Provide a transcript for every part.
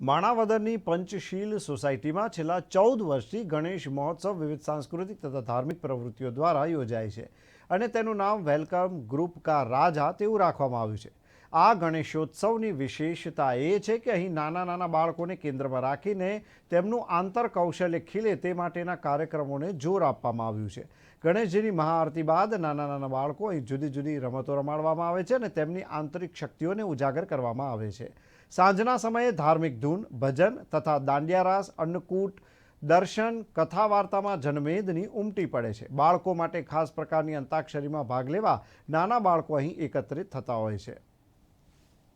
માણાવદરની પંચશીલ સોસાયટીમાં છેલ્લા ચૌદ વર્ષથી ગણેશ મહોત્સવ વિવિધ સાંસ્કૃતિક તથા ધાર્મિક પ્રવૃત્તિઓ દ્વારા યોજાય છે. અને તેનું નામ વેલકમ ગ્રુપ કા રાજા તેવું રાખવામાં આવ્યું છે. આ ગણેશોત્સવની વિશેષતા એ છે કે અહીં નાના નાના બાળકોને કેન્દ્રમાં રાખીને તેમનું આંતર કૌશલ્ય ખીલે તે માટેના કાર્યક્રમોને જોર આપવામાં આવ્યું છે. ગણેશજીની મહાઆરતી બાદ નાના નાના બાળકો અહીં જુદી જુદી રમતો રમાડવામાં આવે છે અને તેમની આંતરિક શક્તિઓને ઉજાગર કરવામાં આવે છે. સાંજના સમયે ધાર્મિક ધૂન, ભજન તથા દાંડિયારાસ, અન્નકૂટ, દર્શન કથા વાર્તામાં જનમેદની ઉમટી પડે છે. બાળકો માટે ખાસ પ્રકારની અંતાક્ષરીમાં ભાગ લેવા નાના બાળકો અહીં એકત્રિત થતા હોય છે.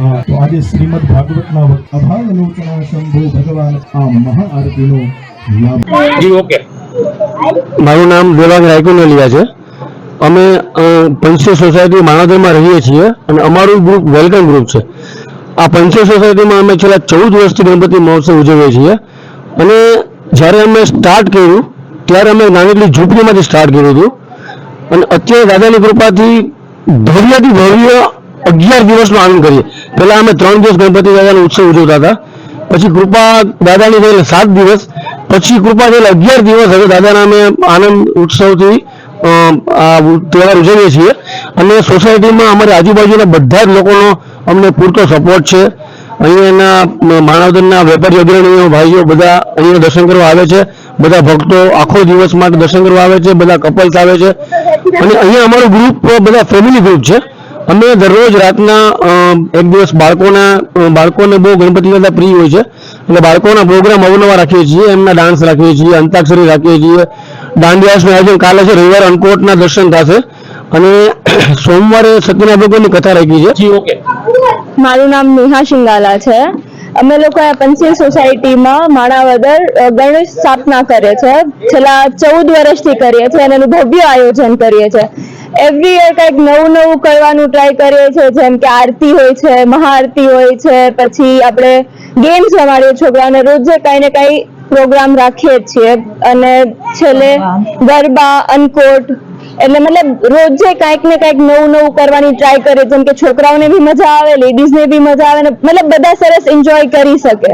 તો આજે શ્રીમદ ભાગવતના અભાગ લોચના શંભુ ભગવાન આ મહાઆરતીનો લાભ. જી મારું નામ દેવાંગ રાયકુનેલિયા છે. અમે પંચો સોસાયટી માણાદરમાં રહીએ છીએ અને અમારું ગ્રુપ વેલકમ ગ્રુપ છે. આ પંચો સોસાયટીમાં અમે છેલ્લા ચૌદ વર્ષથી ગણપતિ મહોત્સવ ઉજવીએ છીએ. અને જ્યારે અમે સ્ટાર્ટ કર્યું, ત્યારે અમે નાનકડી ઝૂંપડીમાંથી સ્ટાર્ટ કર્યું હતું. અને અત્યારે દાદાની કૃપાથી ભવ્યથી ભવ્ય અગિયાર દિવસનો આનંદ કરીએ. પહેલા અમે ત્રણ દિવસ ગણપતિ દાદાનો ઉત્સવ ઉજવતા હતા. પછી કૃપા દાદાની થયેલા સાત દિવસ, પછી કૃપા થયેલા અગિયાર દિવસ હવે દાદાના અમે આનંદ ઉત્સવથી તહેવાર ઉજવીએ છીએ. અને સોસાયટીમાં અમારી આજુબાજુના બધા જ લોકોનો અમને પૂરતો સપોર્ટ છે. અહીંયાના માણાવદરના વેપારી અગ્રણીઓ, ભાઈઓ બધા અહીંયા દર્શન કરવા આવે છે. બધા ભક્તો આખો દિવસ માટે દર્શન કરવા આવે છે. બધા કપલ્સ આવે છે. અને અહીંયા અમારું ગ્રુપ બધા ફેમિલી ગ્રુપ છે. અમે દરરોજ રાતના એક દિવસ બાળકોના બાળકોને બહુ ગણપતિ દાદા પ્રિય હોય છે. એટલે બાળકોના પ્રોગ્રામ અવનવા રાખીએ છીએ એમના ડાન્સ રાખીએ છીએ અંતાક્ષરી રાખીએ છીએ. દાંડિયાસનું આયોજન કાલે છે રવિવારે અન્નકોટના દર્શન થશે. અને સોમવારે સત્યના ભગવાનની કથા રાખી છે. જી ઓકે. મારું નામ નેહા શિંગાલા છે. અમે લોકો આ પંચીલ સોસાયટીમાં માણાવદર વગર ગણેશ સ્થાપના કરે છે. છેલ્લા ચૌદ વર્ષથી કરીએ છીએ અને એનું ભવ્ય આયોજન કરીએ છીએ. એવરી યર કંઈક નવું નવું કરવાનું ટ્રાય કરીએ છીએ, જેમ કે આરતી હોય છે, મહાઆરતી હોય છે, પછી આપણે ગેમ્સ રમાડીએ છોકરાઓને. રોજે કાંઈ ને કાંઈ પ્રોગ્રામ રાખીએ છીએ. અને છેલ્લે ગરબા અનકોટ એટલે મતલબ રોજે કાંઈક ને કાંઈક નવું નવું કરવાની ટ્રાય કરે જેમ કે છોકરાઓને બી મજા આવે લેડીઝને બી મજા આવે ને, મતલબ બધા સરસ એન્જોય કરી શકે.